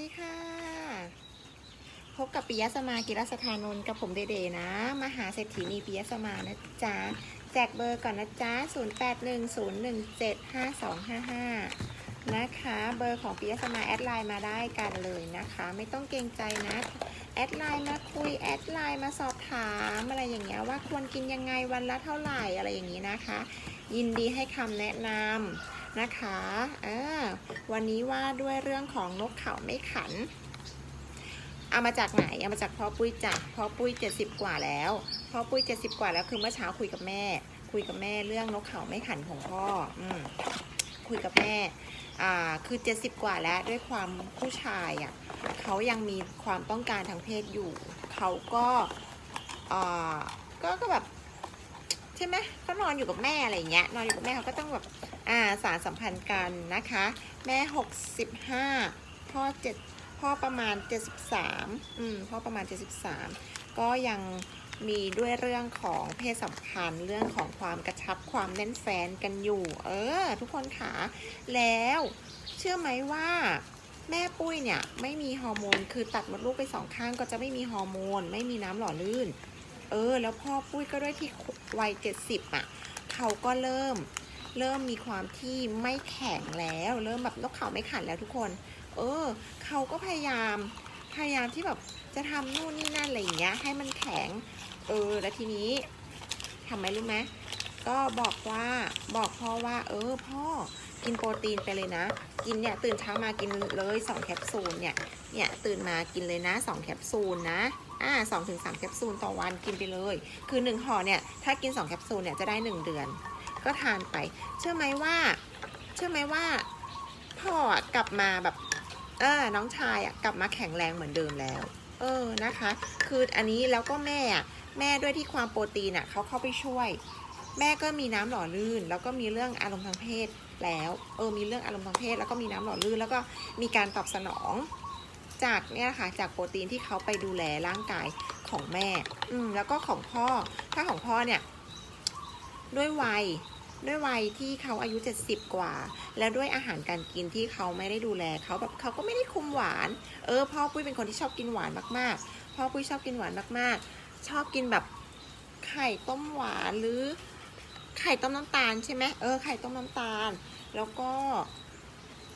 ดีค่ะ พบกับปิยะสมากิรสถานนท์กับผมเดเดนะ มหาเศรษฐีนีปิยะสมานะจ๊ะ แจกเบอร์ก่อนนะจ๊ะ 0810175255 นะคะ เบอร์ของปิยะสมาแอดไลน์มาได้กันเลยนะคะ ไม่ต้องเกรงใจนะ แอดไลน์มาคุย แอดไลน์มาสอบถามอะไรอย่างเงี้ยว่าควรกินยังไงวันละเท่าไหร่อะไรอย่างนี้นะคะ ยินดีให้คำแนะนำ นะคะอ่าวันนี้ว่าด้วยเรื่องของนกเขาไม่ขัน เอามาจากไหน เอามาจากพ่อปุ้ยจ้ะพ่อปุ้ยเจ็ดสิบกว่าแล้วพ่อปุ้ยเจ็ดสิบกว่าแล้วคือเมื่อเช้าคุยกับแม่ คุยกับแม่เรื่องนกเขาไม่ขันของพ่อ อืมคุยกับแม่ อ่า คือเจ็ดสิบกว่าแล้วด้วยความผู้ชายอะเขายังมีความต้องการทางเพศอยู่ เขาก็อ่าก็ก็แบบใช่ไหมเขานอนอยู่กับแม่อะไรอย่างเงี้ย นอนอยู่กับแม่เขาก็ต้องแบบ อ่าสารสัมพันธ์กันนะคะ แม่หกสิบห้าพ่อเจ็ดพ่อประมาณเจ็ดสิบสามอืม พ่อประมาณเจ็ดสิบสามก็ยังมีด้วยเรื่องของเพศสัมพันธ์เรื่องของความกระชับความแน่นแฟนกันอยู่ เออ ทุกคนขาแล้วเชื่อไหมว่าแม่ปุ้ยเนี่ยไม่มีฮอร์โมน คือตัดมดลูกไปสองข้างก็จะไม่มีฮอร์โมน ไม่มีน้ำหล่อลื่น เออ แล้วพ่อปุ้ยก็ด้วยที่วัยเจ็ดสิบอะ เขาก็เริ่ม เริ่มมีความที่ไม่แข็งแล้ว เริ่มแบบนกเขาไม่ขันแล้วทุกคน เออ เขาก็พยายามพยายามที่แบบจะทำนู่นนี่นั่นอะไรอย่างเงี้ย ให้มันแข็ง เออ แล้วทีนี้ทำไมรู้ไหมก็บอกว่าบอกพ่อว่า เออ พ่อกินโปรตีนไปเลยนะ กินเนี่ยตื่นเช้ามากินเลยสองแคปซูลเนี่ย เนี่ยตื่นมากินเลยนะสองแคปซูลนะ อ่าสองถึงสามแคปซูลต่อวันกินไปเลย คือหนึ่งห่อเนี่ยถ้ากินสองแคปซูลเนี่ยจะได้หนึ่งเดือน ก็ทานไป เชื่อไหมว่า เชื่อไหมว่าพ่อกลับมาแบบ เออน้องชายอะกลับมาแข็งแรงเหมือนเดิมแล้ว เออนะคะ คืออันนี้แล้วก็แม่แม่ด้วยที่ความโปรตีนอะเขาเข้าไปช่วย แม่ก็มีน้ำหล่อลื่น แล้วก็มีเรื่องอารมณ์ทางเพศแล้ว เออมีเรื่องอารมณ์ทางเพศ แล้วก็มีน้ำหล่อลื่น แล้วก็มีการตอบสนองจากเนี่ยค่ะจากโปรตีนที่เขาไปดูแลร่างกายของแม่ อืมแล้วก็ของพ่อ ถ้าของพ่อเนี่ย ด้วยวัย ด้วยวัยที่เขาอายุ 70 กว่า แล้วด้วยอาหารการกินที่เขาไม่ได้ดูแลเขาแบบเขาก็ไม่ได้คุมหวาน เออพ่อปุ้ยเป็นคนที่ชอบกินหวานมากๆพ่อปุ้ยชอบกินหวานมากๆ ชอบกินแบบไข่ต้มหวานหรือไข่ต้มน้ำตาลใช่ไหมเออไข่ต้มน้ำตาล แล้วก็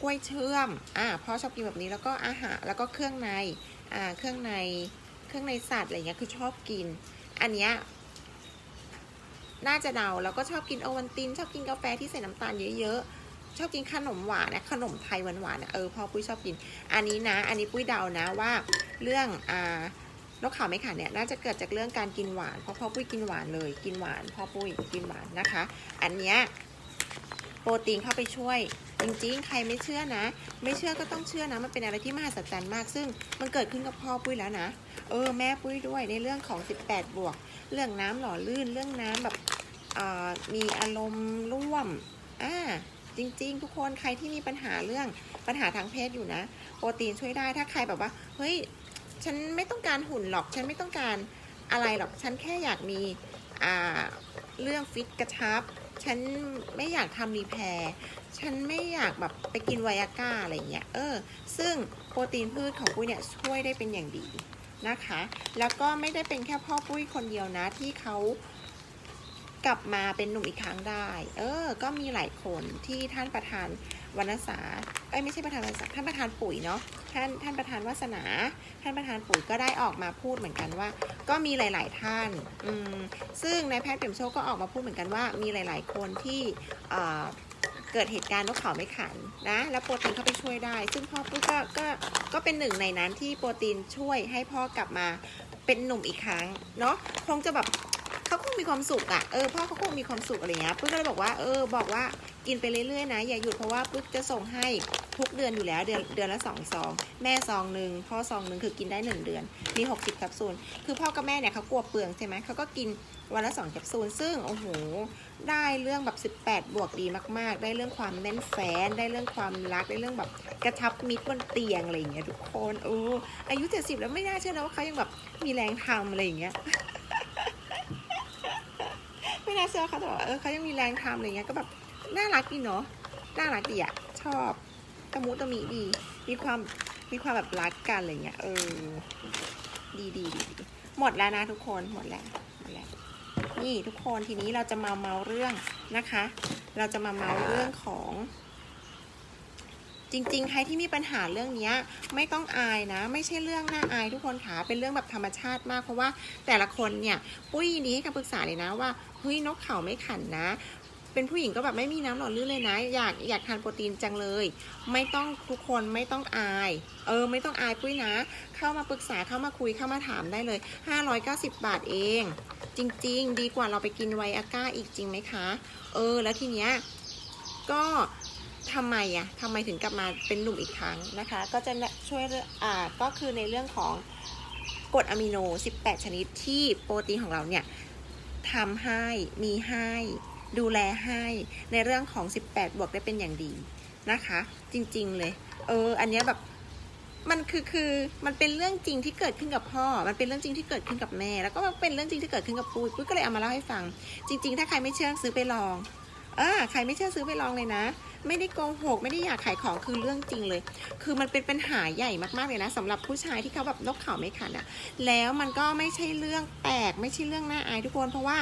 กล้วยเชื่อมอ่าพ่อชอบกินแบบนี้แล้วก็อาหารแล้วก็เครื่องในอ่าเครื่องในเครื่องในสัตว์อะไรเงี้ยคือชอบกิน อันเนี้ย น่าจะเดาแล้วก็ชอบกินโอวันติน ชอบกินกาแฟที่ใส่น้ำตาลเยอะๆ ชอบกินขนมหวานนะขนมไทยหวานๆนะเออพ่อปุ้ยชอบกิน อันนี้นะ อันนี้ปุ้ยเดานะว่าเรื่องอ่านกเขาวไม่ขันเนี่ยน่าจะเกิดจากเรื่องการกินหวานเพราะพ่อปุ้ยกินหวานเลย กินหวานพ่อปุ้ยกินหวานนะคะ อันเนี้ยโปรตีนเข้าไปช่วย จริงๆ ใครไม่เชื่อนะ ไม่เชื่อก็ต้องเชื่อนะ มันเป็นอะไรที่มหัศจรรย์มาก ซึ่งมันเกิดขึ้นกับพ่อปุ้ยแล้วนะ เออ แม่ปุ้ยด้วยในเรื่องของ 18 บวก เรื่องน้ำหล่อลื่น เรื่องน้ำแบบมีอารมณ์ร่วม อ่า จริง ๆ ทุกคน ใครที่มีปัญหาเรื่องปัญหาทางเพศอยู่นะ โปรตีนช่วยได้ ถ้าใครแบบว่า เฮ้ย ฉันไม่ต้องการหุ่นหรอก ฉันไม่ต้องการอะไรหรอก ฉันแค่อยากมี อ่า เรื่องฟิตกระชับ ฉันไม่อยากทำรีแพร์ ฉันไม่อยากแบบไปกินไวอาก้าอะไรเงี้ย เออ ซึ่งโปรตีนพืชของปุ้ยเนี่ยช่วยได้เป็นอย่างดีนะคะ แล้วก็ไม่ได้เป็นแค่พ่อปุ้ยคนเดียวนะที่เขากลับมาเป็นหนุ่มอีกครั้งได้ เออ ก็มีหลายคนที่ท่านประธานวรรณสาเอ้ยไม่ใช่ประธานวรรณสาท่านประธานปุ๋ยเนาะ ท่านท่านประธานวาสนา ท่านประธานปุ๋ยก็ได้ออกมาพูดเหมือนกันว่า ก็มีหลาย ๆ ท่าน อืม ซึ่งนายแพทย์เปี่ยมโชคก็ออกมาพูดเหมือนกันว่า มีหลาย ๆ คนที่อ่ เกิดเหตุการณ์นกเขาไม่ขันนะ แล้วโปรตีนเข้าไปช่วยได้ ซึ่งพ่อปุ๊กก็ก็ก็เป็นหนึ่งในนั้นที่โปรตีนช่วยให้พ่อกลับมาเป็นหนุ่มอีกครั้งเนาะคงจะแบบเขาคงมีความสุขอะ่ะเออพ่อเขาคงมีความสุขอะไรเงี้ยปุ๊กก็เลยบอกว่าเออบอกว่ากินไปเรื่อยๆนะอย่าหยุดเพราะว่าปุ๊กจะส่งให้ ทุกเดือนอยู่แล้วเดือนเดือนละสองซอง แม่ซองหนึ่งพ่อซองหนึ่งคือกินได้หนึ่งเดือน มีหกสิบแคปซูลคือพ่อกับแม่เนี่ยเขากลัวเปลืองใช่ไหมเขาก็กินวันละสองแคปซูลซึ่งโอ้โหได้เรื่องแบบสิบแปดบวกดีมาก ๆ ได้เรื่องความแน่นแฟนได้เรื่องความรักได้เรื่องแบบกระชับมิตรบนเตียงอะไรอย่างเงี้ยทุกคนเอออายุเจ็ดสิบแล้วไม่น่าเชื่อนะว่าเขายังแบบมีแรงทำอะไรอย่างเงี้ยไม่น่าเชื่อเขาแต่ว่าเออเขายังมีแรงทำอะไรเงี้ยก็แบบน่ารักดีเนาะน่ารักดีอะชอบ ตะมุตะมิดี มีความมีความแบบรักกันอะไรเงี้ยเออดีดีดีดีหมดแล้วนะทุกคนหมดแล้วหมดแล้วนี่ทุกคนทีนี้เราจะมาเมาเรื่องนะคะ เราจะมาเมาเรื่องของ จริง ๆ ใครที่มีปัญหาเรื่องเนี้ยไม่ต้องอายนะ ไม่ใช่เรื่องน่าอายทุกคนค่ะเป็นเรื่องแบบธรรมชาติมากเพราะว่าแต่ละคนเนี่ย ปุ้ยนดีให้คำปรึกษาเลยนะว่าเฮ้ยนกเขาไม่ขันนะ เป็นผู้หญิงก็แบบไม่มีน้ำหล่อลื่นเลยนะ อยากอยากทานโปรตีนจังเลย ไม่ต้องทุกคนไม่ต้องอาย เออ ไม่ต้องอายปุ้ยนะ เข้ามาปรึกษาเข้ามาคุยเข้ามาถามได้เลย 590 บาทเอง จริง ๆ ดีกว่าเราไปกินไวอาก้าอีกจริงไหมคะ เออ แล้วทีเนี้ยก็ทำไมอะทำไมถึงกลับมาเป็นหนุ่มอีกครั้งนะคะ ก็จะช่วยองอ่าก็คือในเรื่องของกรดอะมิโน 18 ชนิดที่โปรตีนของเราเนี่ยทำให้มีให้ ดูแลให้ในเรื่องของ 18 บวกได้เป็นอย่างดีนะคะ จริงๆเลย เออ อันเนี้ยแบบมันคือคือมันเป็นเรื่องจริงที่เกิดขึ้นกับพ่อ มันเป็นเรื่องจริงที่เกิดขึ้นกับแม่ แล้วก็มันเป็นเรื่องจริงที่เกิดขึ้นกับปุ้ยปุ้ยก็เลยเอามาเล่าให้ฟัง จริง ๆ ถ้าใครไม่เชื่อซื้อไปลองอ่าใครไม่เชื่อซื้อไปลองเลยนะ ไม่ได้โกหก ไม่ได้อยากขายของคือเรื่องจริงเลย คือมันเป็นปัญหาใหญ่มากๆเลยนะสำหรับผู้ชายที่เขาแบบนกเขาไม่ขันอะแล้วมันก็ไม่ใช่เรื่องแปลกไม่ใช่เรื่องน่าอายทุกคนเพราะว่า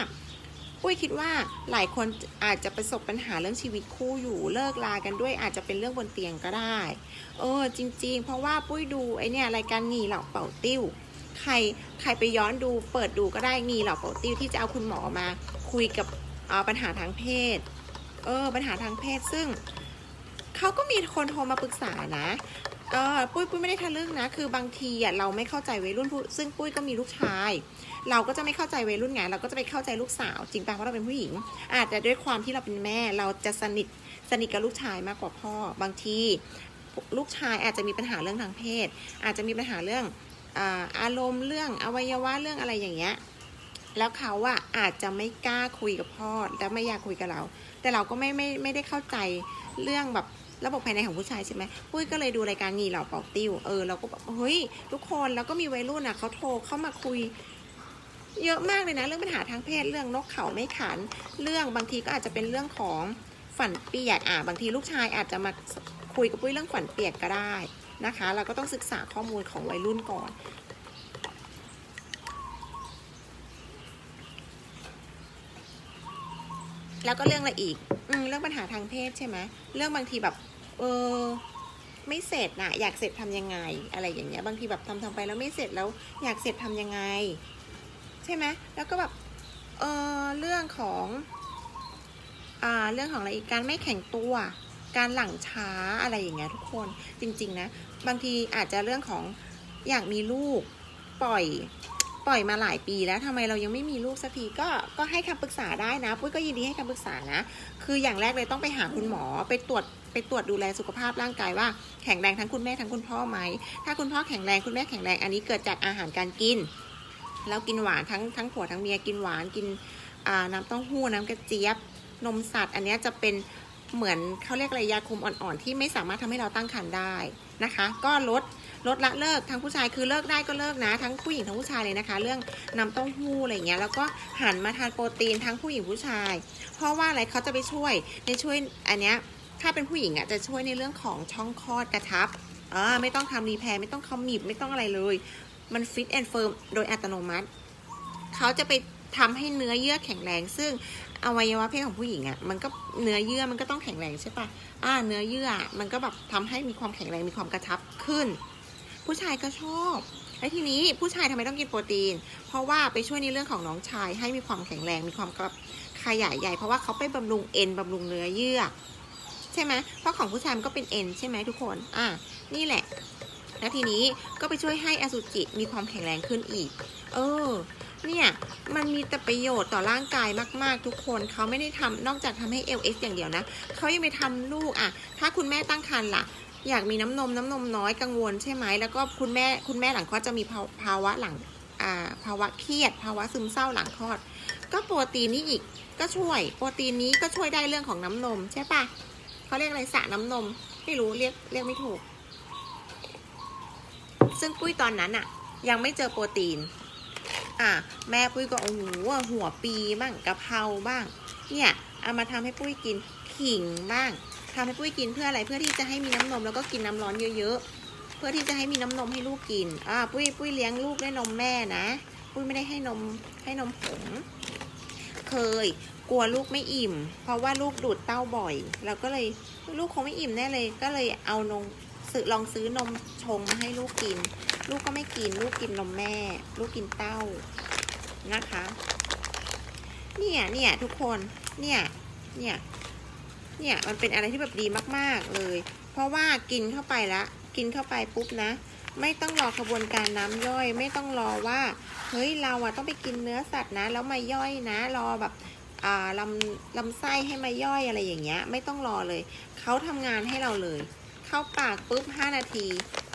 ปุ้ยคิดว่าหลายคนอาจจะประสบปัญหาเรื่องชีวิตคู่อยู่เลิกลากันด้วย อาจจะเป็นเรื่องบนเตียงก็ได้ เออ จริง ๆ เพราะว่าปุ้ยดูไอเนี่ยรายการงีเหล่าเป่าติ้วใครใครไปย้อนดูเปิดดูก็ได้งีเหล่าเป่าติ้วที่จะเอาคุณหมอมาคุยกับปัญหาทางเพศ เออ ปัญหาทางเพศซึ่งเขาก็มีคนโทรมาปรึกษานะ เออปุ้ยปุ้ยไม่ได้ทะลึ่งนะ คือบางทีอะเราไม่เข้าใจวัยรุ่นซึ่งปุ้ยก็มีลูกชาย เราก็จะไม่เข้าใจวัยรุ่นไงเราก็จะไปเข้าใจลูกสาว จริงป่ะเพราะเราเป็นผู้หญิง อาจจะด้วยความที่เราเป็นแม่ เราจะสนิทสนิทกับลูกชายมากกว่าพ่อ บางทีลูกชายอาจจะมีปัญหาเรื่องทางเพศ อาจจะมีปัญหาเรื่องอาอารมณ์เรื่องอวัยวะเรื่องอะไรอย่างเงี้ยแล้วเขาอะอาจจะไม่กล้าคุยกับพ่อและไม่อยากคุยกับเรา แต่เราก็ไม่ไม่ไม่ได้เข้าใจเรื่องแบบ ระบบภายในของผู้ชายใช่ไหมปุ้ยก็เลยดูรายการงีเหล่าเป่าติ้วเออเราก็แบบเฮ้ยทุกคนแล้วก็มีวัยรุ่นอะเขาโทรเข้ามาคุย เยอะมากเลยนะ เรื่องปัญหาทางเพศเรื่องนกเขาไม่ขัน เรื่องบางทีก็อาจจะเป็นเรื่องของฝันเปียกอะบางทีลูกชายอาจจะมาคุยกับปุ้ยเรื่องฝันเปียกก็ได้นะคะ เราก็ต้องศึกษาข้อมูลของวัยรุ่นก่อนแล้วก็เรื่องอะไรอีก อืม เรื่องปัญหาทางเพศใช่ไหม เรื่องบางทีแบบ เออ ไม่เสร็จนะอยากเสร็จทำยังไง อะไรอย่างเงี้ย บางทีแบบทำทำไปแล้วไม่เสร็จแล้ว อยากเสร็จทำยังไง ใช่ไหมแล้วก็แบบเออเรื่องของอ่าเรื่องของอะไรอีกการไม่แข็งตัว การหลังช้าอะไรอย่างเงี้ยทุกคนจริง ๆ นะ บางทีอาจจะเรื่องของอยากมีลูกปล่อย ปล่อยมาหลายปีแล้วทำไมเรายังไม่มีลูกสักทีก็ก็ให้คำปรึกษาได้นะ ปุ้ยก็ยินดีให้คำปรึกษานะ คืออย่างแรกเลยต้องไปหาคุณหมอไปตรวจไปตรวจดูแลสุขภาพร่างกายว่าแข็งแรงทั้งคุณแม่ทั้งคุณพ่อไหม ถ้าคุณพ่อแข็งแรงคุณแม่แข็งแรงอันนี้เกิดจากอาหารการกิน แล้วกินหวานทั้งทั้งผัวทั้งเมียกินหวานกินน้ำเต้าหู้น้ำกระเจี๊ยบนมสัตว์ อันนี้จะเป็น เหมือนเขาเรียกอะไรยาคุมอ่อนๆ ที่ไม่สามารถทำให้เราตั้งครรภ์ได้นะคะ ก็ลดลดละเลิกทั้งผู้ชายคือเลิกได้ก็เลิกนะ ทั้งผู้หญิงทั้งผู้ชายเลยนะคะ เรื่องน้ำเต้าหู้อะไรเงี้ยแล้วก็หันมาทานโปรตีนทั้งผู้หญิงผู้ชาย เพราะว่าอะไรเขาจะไปช่วยในช่วยอันเนี้ยถ้าเป็นผู้หญิงอะจะช่วยในเรื่องของช่องคลอดกระชับอ่าไม่ต้องทำรีแพร์ไม่ต้องคอมมิบไม่ต้องอะไรเลย มันฟิตแอนด์เฟิร์มโดยอัตโนมัติเขาจะไปทำให้เนื้อเยื่อแข็งแรง ซึ่ง อวัยวะเพศของผู้หญิงอะ่ะมันก็เนื้อเยื่อมันก็ต้องแข็งแรงใช่ปะอ่า เนื้อเยื่อมันก็แบบทำให้มีความแข็งแรงมีความกระชับขึ้น ผู้ชายก็ชอบแล้วทีนี้ผู้ชายทำไมต้องกินโปรตีน เพราะว่าไปช่วยในเรื่องของน้องชายให้มีความแข็งแรงมีความกระขยายใหญ่เพราะว่าเขาไปบำรุงเอ็นบำรุงเนื้อเยื่อใช่ไหมเพราะของผู้ชายมันก็เป็นเอ็นใช่ไหมทุกคน อ่านี่แหละ แล้วทีนี้ก็ไปช่วยให้อสุจิมีความแข็งแรงขึ้นอีก เออ เนี่ยมันมีแต่ประโยชน์ต่อร่างกายมาก ๆ ทุกคนเขาไม่ได้ทำนอกจากทำให้ LS อย่างเดียวนะเขายังไปทำลูกอะ ถ้าคุณแม่ตั้งครรภ์ล่ะ อยากมีน้ำนมน้ำนมน้อยกังวลใช่ไหมแล้วก็คุณแม่คุณแม่หลังคลอดจะมีภาภาวะหลังภาวะเครียด ภาวะซึมเศร้าหลังคลอด ก็โปรตีนนี้อีกก็ช่วย โปรตีนนี้ก็ช่วยได้เรื่องของน้ำนมใช่ปะเขาเรียกอะไรสระน้ำนมไม่รู้เรียกเรียกไม่ถูก ซึ่งปุ้ยตอนนั้นอะยังไม่เจอโปรตีน อะแม่ปุ้ยก็โอ้โหหัวปีบ้างกะเพราบ้าง เนี่ยเอามาทำให้ปุ้ยกินขิงบ้างทำให้ปุ้ยกินเพื่ออะไรเพื่อที่จะให้มีน้ำนมแล้วก็กินน้ำร้อนเยอะๆ เพื่อที่จะให้มีน้ำนมให้ลูกกินอ่าปุ้ยปุ้ยเลี้ยงลูกด้วยนมแม่นะปุ้ยไม่ได้ให้นมให้นมผงเคยกลัวลูกไม่อิ่ม เพราะว่าลูกดูดเต้าบ่อยเราก็เลยลูกคงไม่อิ่มแน่เลย ก็เลยเอานมซื้อลองซื้อนมชงมาให้ลูกกิน ลูกก็ไม่กิน ลูกกินนมแม่ ลูกกินเต้านะคะ เนี่ยเนี่ยทุกคน เนี่ย เนี่ย เนี่ยมันเป็นอะไรที่แบบดีมากๆเลย เพราะว่ากินเข้าไปละกินเข้าไปปุ๊บนะ ไม่ต้องรอกระบวนการน้ำย่อย ไม่ต้องรอว่าเฮ้ยเราอะต้องไปกินเนื้อสัตว์นะ แล้วมาย่อยนะ รอแบบลำลำไส้ให้มาย่อยอะไรอย่างเงี้ย ไม่ต้องรอเลย เขาทำงานให้เราเลย เข้าปากปุ๊บห้านาที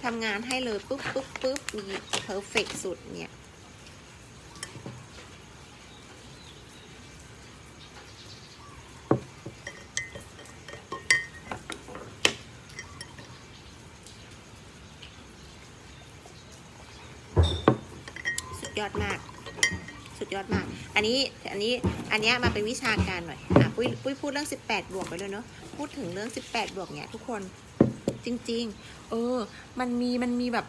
ทำงานให้เลยปุ๊บปุ๊บปุ๊บมีเพอร์เฟกสุดเนี่ย สุดยอดมาก สุดยอดมาก อันนี้ อันนี้ อันเนี้ยมาเป็นวิชาการหน่อย อะ ปุ้ย ปุ้ยพูดเรื่อง 18 บวกไปเลยเนาะ พูดถึงเรื่อง 18 บวกเนี่ยทุกคน จริง ๆ เออ มันมีมันมีแบบ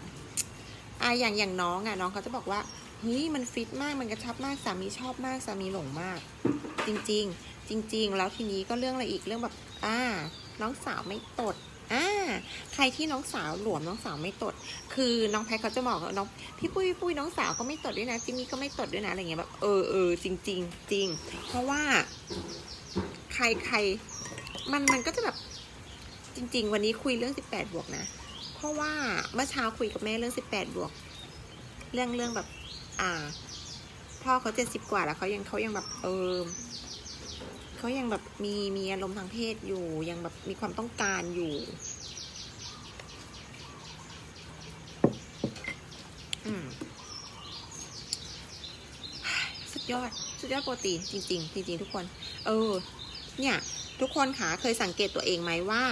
อะอย่างอย่างน้องอะน้องเขาจะบอกว่าเฮ้ยมันฟิตมากมันกระชับมากสามีชอบมากสามีหลงมาก จริง ๆ จริง ๆ แล้วทีนี้ก็เรื่องอะไรอีกเรื่องแบบ อ่า น้องสาวไม่ตดอ่าใครที่น้องสาวหลวมน้องสาวไม่ตด คือน้องแพทเขาจะบอกว่าน้องพี่ปุ้ยพี่ปุ้ยน้องสาวก็ไม่ตดด้วยนะจิมมี่ก็ไม่ตดด้วยนะอะไรเงี้ยแบบเออเออจริงจริงจริง เพราะว่า ใครใครมันมันก็จะแบบ จริง ๆ วันนี้คุยเรื่องสิบแปดบวกนะ เพราะว่าเมื่อเช้าคุยกับแม่เรื่องสิบแปดบวก เรื่องเรื่องแบบ อ่า พ่อเขาเจ็ดสิบกว่าแล้วเขายังเขายังแบบเออเขายังแบบมีมีอารมณ์ทางเพศอยู่ยังแบบมีความต้องการอยู่ อืมสุดยอดสุดยอดโปรตีนจริง ๆ จริง ๆ ทุกคน เออ เนี่ย ทุกคนคะเคยสังเกตตัวเองไหมว่า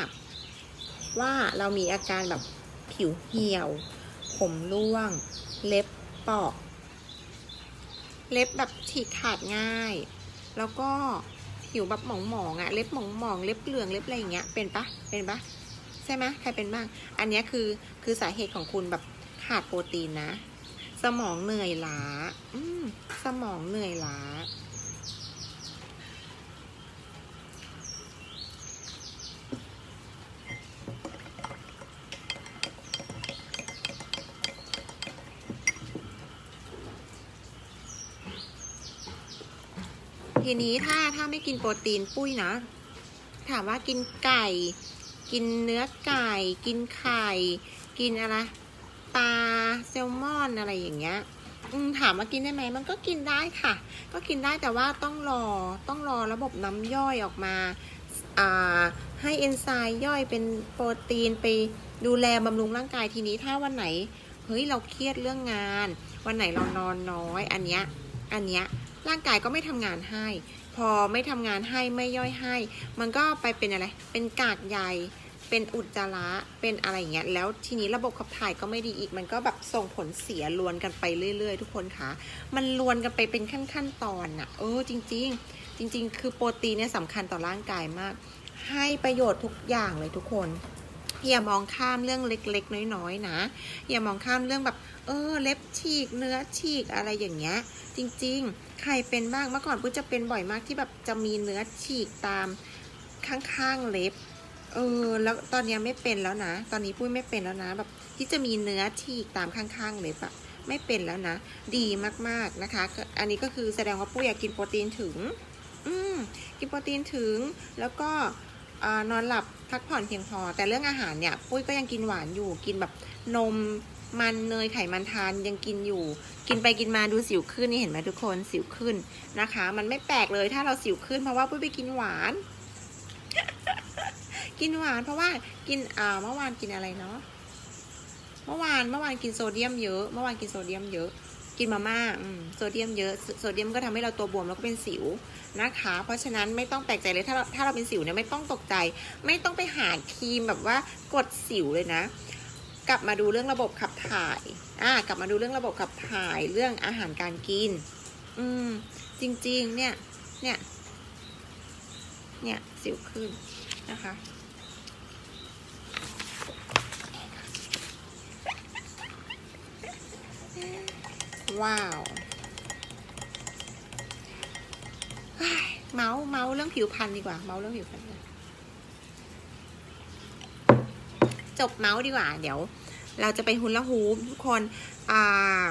ว่าเรามีอาการแบบผิวเหี่ยว ผมร่วง เล็บเปอก เล็บแบบฉีกขาดง่าย แล้วก็ผิวแบบหมองๆอะ่ะเล็บหมองๆเล็บเหลืองเล็บอะไรอย่างเงี้ยเป็นปะเป็นปะใช่ไหมใครเป็นบ้าง อันนี้คือคือสาเหตุของคุณแบบขาดโปรตีนนะ สมองเหนื่อยล้าอืมสมองเหนื่อยล้า ทีนี้ถ้าถ้าไม่กินโปรตีนปุ้ยนะ ถามว่ากินไก่ กินเนื้อไก่ กินไข่ กินอะไรปลาแซลมอนอะไรอย่างเงี้ยถามว่ากินได้ไหมมันก็กินได้ค่ะ ก็กินได้แต่ว่าต้องรอต้องรอระบบน้ำย่อยออกมาอ่าให้เอนไซม์ย่อยเป็นโปรตีนไปดูแลบำรุงร่างกายทีนี้ถ้าวันไหนเฮ้ยเราเครียดเรื่องงาน วันไหนเรานอนน้อย อันเนี้ยอันเนี้ย ร่างกายก็ไม่ทำงานให้ พอไม่ทำงานให้ไม่ย่อยให้ มันก็ไปเป็นอะไร เป็นกากใยเป็นอุจจาระเป็นอะไรอย่างเงี้ยแล้วทีนี้ระบบขับถ่ายก็ไม่ดีอีก มันก็แบบส่งผลเสียลวนกันไปเรื่อย ๆ ทุกคนคะมันลวนกันไปเป็นขั้นขั้นๆตอนน่ะเออจริง ๆ จริง ๆ คือโปรตีนเนี่ยสำคัญต่อร่างกายมาก ให้ประโยชน์ทุกอย่างเลยทุกคนอย่ามองข้ามเรื่องเล็กๆ น้อยๆนะ อย่ามองข้ามเรื่องแบบ เออ เล็บฉีกเนื้อฉีกอะไรอย่างเงี้ย จริง ๆ ใครเป็นบ้างเมื่อก่อนปุ้ยจะเป็นบ่อยมากที่แบบจะมีเนื้อฉีกตามข้างๆเล็บ เออ แล้วตอนนี้ไม่เป็นแล้วนะ ตอนนี้ปุ้ยไม่เป็นแล้วนะ แบบที่จะมีเนื้อฉีกตามข้างๆเล็บอะไม่เป็นแล้วนะ ดีมากๆนะคะ อันนี้ก็คือแสดงว่าปุ้ยอยากกินโปรตีนถึง อืมกินโปรตีนถึง แล้วก็นอนหลับพักผ่อนเพียงพอ แต่เรื่องอาหารเนี่ย ปุ้ยก็ยังกินหวานอยู่ กินแบบนม มันเนยไขมันทานยังกินอยู่ กินไปกินมาดูสิวขึ้นนี่เห็นไหมทุกคนสิวขึ้นนะคะ มันไม่แปลกเลยถ้าเราสิวขึ้นเพราะว่าปุ้ยไปกินหวาน กินหวานเพราะว่ากินอ่าเมื่อวานกินอะไรเนาะเมื่อวานเมื่อวานกินโซเดียมเยอะเมื่อวานกินโซเดียมเยอะ กินมาม่าโซเดียมเยอะโซเดียมก็ทำให้เราตัวบวมแล้วก็เป็นสิวนะคะ เพราะฉะนั้นไม่ต้องแปลกใจเลยถ้าเราถ้าเราเป็นสิวเนี่ยไม่ต้องตกใจ ไม่ต้องไปหาครีมแบบว่ากดสิวเลยนะ กลับมาดูเรื่องระบบขับถ่าย อ่า กลับมาดูเรื่องระบบขับถ่าย เรื่องอาหารการกิน อืม จริง ๆ เนี่ย เนี่ย เนี่ย สิวขึ้นนะคะ ว้าว เมาส์เมาส์เรื่องผิวพรรณดีกว่า เมาส์เรื่องผิวพรรณ บเมาส์ดีกว่า เดี๋ยว เราจะไปฮุนละฮูปทุกคนอ่า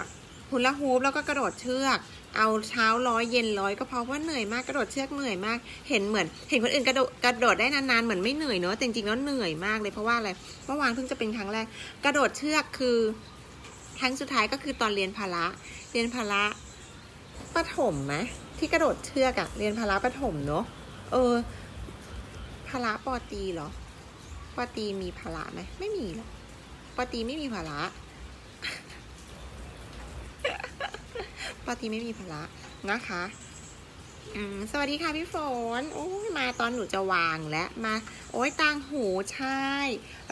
ฮุนละฮูปแล้วก็กระโดดเชือก เอาเช้าร้อยเย็นร้อยก็เพราะว่าเหนื่อยมากกระโดดเชือกเหนื่อยมาก เห็นเหมือน เห็นคนอื่นกระโดดกระโดดได้นานๆเหมือนไม่เหนื่อยเนอะแต่จริงๆแล้วเหนื่อยมากเลยเพราะว่าอะไรเมื่อวานเพิ่งจะเป็นครั้งแรก กระโดดเชือกคือครั้งสุดท้ายก็คือตอนเรียนพละเรียนพละประถมไหมที่กระโดดเชือกอะเรียนพละประถมเนอะเออพละปอตีเหรอ ปตีมีพละไหมไม่มีหรอกปตีไม่มีพละปตีไม่มีพละนะคะสวัสดีค่ะพี่ฝนโอ้ยมาตอนหนูจะวางแล้วมา โอ้ยต่างหูใช่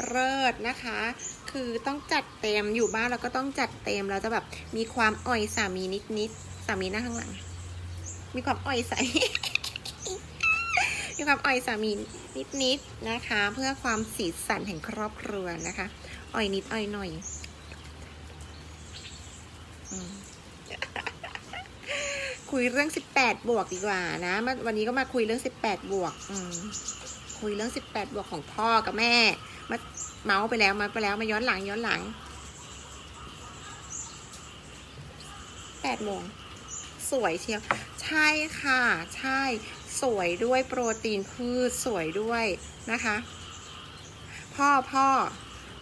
เลิศนะคะ คือต้องจัดเต็มอยู่บ้านเราก็ต้องจัดเต็มเราจะแบบมีความอ่อยสามีนิดๆสามีหน้าข้างหลัง มีความอ่อยใส มีความอ่อยสามีนิดๆนะคะ เพื่อความสีสันแห่งครอบครัวนะคะอ่อยนิดอ่อยหน่อยอคุยเรื่อง18บแปดบวกดีกว่านะวันนี้ก็มาคุยเรื่อง18บวกอืมคุยเรื่อง18บแปดบวกของพ่อกับแม่ มาเมาส์ไปแล้วมาไปแล้วมาย้อนหลังย้อนหลัง8โมงสวยเชียว ใช่ค่ะ ใช่ สวยด้วยโปรตีนพืชสวยด้วยนะคะ พ่อพ่อ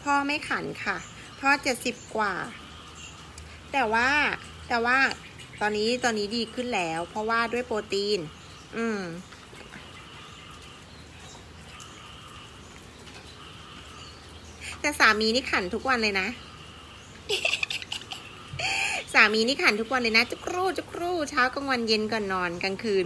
พ่อไม่ขันค่ะ พ่อเจ็ดสิบกว่า แต่ว่าแต่ว่าตอนนี้ตอนนี้ดีขึ้นแล้ว เพราะว่าด้วยโปรตีน อืมแต่สามีนี่ขันทุกวันเลยนะ สามีนี่ขันทุกวันเลยนะจุกรูจุกรูเช้ากลางวันเย็นก่อนนอนกลางคืน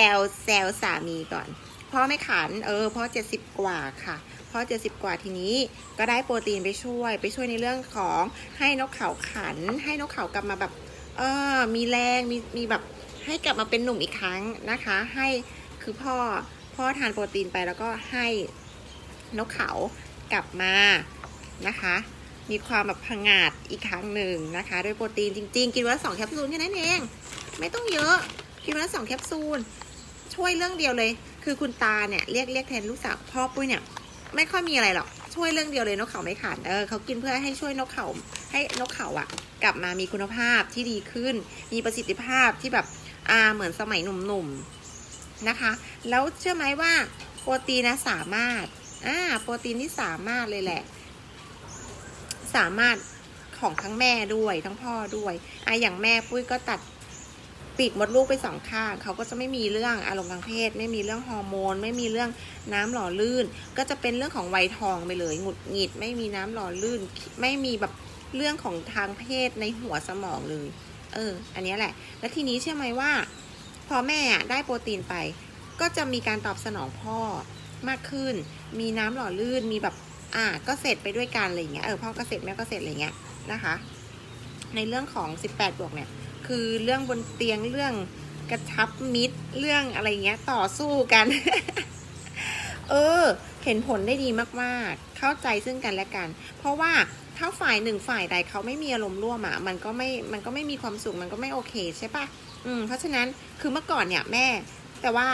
แซวแซวสามีก่อน พ่อไม่ขัน เออพ่อเจ็ดสิบกว่าค่ะพ่อเจ็ดสิบกว่าทีนี้ก็ได้โปรตีนไปช่วย ไปช่วยในเรื่องของให้นกเขาขัน ให้นกเขากลับมาแบบ เออ มีแรงมีมีแบบให้กลับมาเป็นหนุ่มอีกครั้งนะคะ ให้คือพ่อพ่อทานโปรตีนไปแล้วก็ให้นกเขากลับมานะคะ มีความแบบพังงาดอีกครั้งหนึ่งนะคะ ด้วยโปรตีนจริง ๆ กินวันละสองแคปซูลแค่นั้นเอง ไม่ต้องเยอะ กินวันละสองแคปซูล ช่วยเรื่องเดียวเลย คือคุณตาเนี่ยเรียกเรียกแทนลูกสาวพ่อปุ้ยเนี่ย ไม่ค่อยมีอะไรหรอกช่วยเรื่องเดียวเลยนกเขาไม่ขาดเออเขากินเพื่อให้ช่วยนกเขาให้นกเขาอะกลับมามีคุณภาพที่ดีขึ้น มีประสิทธิภาพที่แบบอ่าเหมือนสมัยหนุ่มๆนะคะ แล้วเชื่อไหมว่าโปรตีนนะสามารถอ่าโปรตีนที่สามารถเลยแหละ สามารถของทั้งแม่ด้วยทั้งพ่อด้วยอะอย่างแม่ปุ้ยก็ตัด ปีกมดลูกไปสองข้างเขาก็จะไม่มีเรื่องอารมณ์ทางเพศ ไม่มีเรื่องฮอร์โมน ไม่มีเรื่องน้ำหล่อลื่น ก็จะเป็นเรื่องของวัยทองไปเลยหงุดหงิด ไม่มีน้ำหล่อลื่น ไม่มีแบบเรื่องของทางเพศในหัวสมองเลย เออ อันนี้แหละ แล้วทีนี้เชื่อไหมว่า พอแม่อะได้โปรตีนไป ก็จะมีการตอบสนองพ่อมากขึ้น มีน้ำหล่อลื่น มีแบบ อ่า ก็เสร็จไปด้วยกันอะไรอย่างเงี้ย เออ พ่อก็เสร็จแม่ก็เสร็จอะไรเงี้ยนะคะ ในเรื่องของ 18 บวกเนี่ย คือเรื่องบนเตียงเรื่องกระชับมิตรเรื่องอะไรเงี้ยต่อสู้กัน เออ เห็นผลได้ดีมากๆ เข้าใจซึ่งกันและกัน เพราะว่าถ้าฝ่ายหนึ่งฝ่ายใดเขาไม่มีอารมณ์ร่วมอะมันก็ไม่มันก็ไม่มีความสุขมันก็ไม่โอเคใช่ปะอืมเพราะฉะนั้นคือเมื่อก่อนเนี่ยแม่ แต่ว่า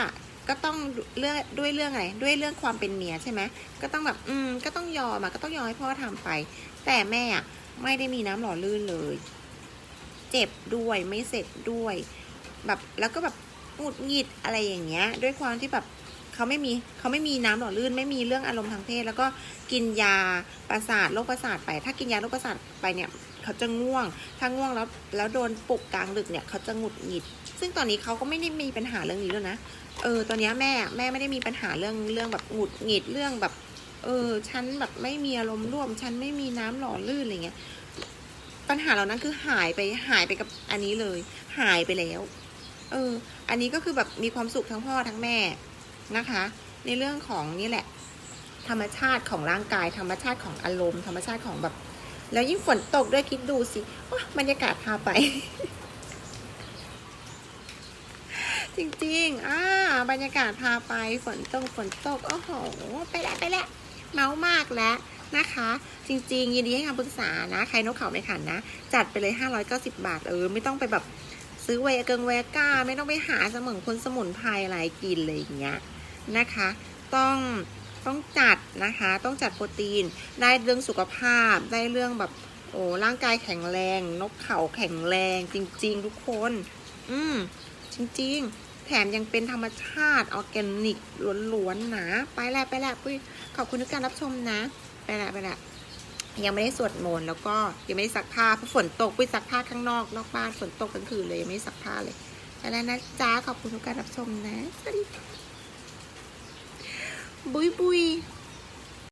ก็ต้องเรื่องด้วยเรื่องอะไรด้วยเรื่องความเป็นเมียใช่ไหมก็ต้องแบบอืมก็ต้องยอมอะก็ต้องยอมให้พ่อทำไป แต่แม่อะไม่ได้มีน้ำหล่อลื่นเลย เจ็บด้วยไม่เสร็จด้วย แบบแล้วก็แบบหงุดหงิดอะไรอย่างเงี้ย ด้วยความที่แบบเขาไม่มีเขาไม่มีน้ำหล่อลื่นไม่มีเรื่องอารมณ์ทางเพศ แล้วก็กินยาประสาทโรคประสาทไป ถ้ากินยาโรคประสาทไปเนี่ยเขาจะง่วง ถ้าง่วงแล้วแล้วโดนปลุกกลางดึกเนี่ยเขาจะหงุดหงิด ซึ่งตอนนี้เขาก็ไม่ได้มีปัญหาเรื่องนี้แล้วนะเออตอนนี้แม่แม่ไม่ได้มีปัญหาเรื่องเรื่องแบบหงุดหงิดเรื่องแบบ เออฉันแบบไม่มีอารมณ์ร่วมฉันไม่มีน้ำหล่อลื่นอะไรเงี้ย ปัญหาเหล่านั้นคือหายไปหายไปกับอันนี้เลย หายไปแล้ว เออ อันนี้ก็คือแบบมีความสุขทั้งพ่อทั้งแม่นะคะ ในเรื่องของนี่แหละ ธรรมชาติของร่างกาย ธรรมชาติของอารมณ์ ธรรมชาติของแบบ แล้วยิ่งฝนตกด้วยคิดดูสิว้าบรรยากาศพาไป จริงๆอ่าบรรยากาศพาไปฝนตกฝนตกโอ้โหไปแล้วไปแล้วเมาส์มากแล้ว นะคะ จริง ๆ ยินดีให้คำปรึกษานะ ใครนกเขาไม่ขันนะ จัดไปเลย 590 บาท เออ ไม่ต้องไปแบบซื้อเวเกิงเวก้า ไม่ต้องไปหาสมุนคนสมุนไพรอะไรกินเลยอย่างเงี้ยนะคะ ต้องต้องจัดนะคะ ต้องจัดโปรตีน ได้เรื่องสุขภาพ ได้เรื่องแบบโอ้ร่างกายแข็งแรง นกเขาแข็งแรง จริง ๆ ทุกคน อืมจริง ๆแถมยังเป็นธรรมชาติ ออร์แกนิกล้วนๆนะ ไปแล้วไปแล้วปุ้ยขอบคุณทุกการรับชมนะ ไปแล้วไปแล้วยังไม่ได้สวดมนต์แล้วก็ยังไม่ได้ซักผ้าเพราะฝนตกไปซักผ้าข้างนอกนอกบ้านฝนตกกลางคืนเลยยังไม่ได้ซักผ้าเลยแล้วนะจ้าขอบคุณทุกการรับชมนะสวัสดีค่ะบุยบุย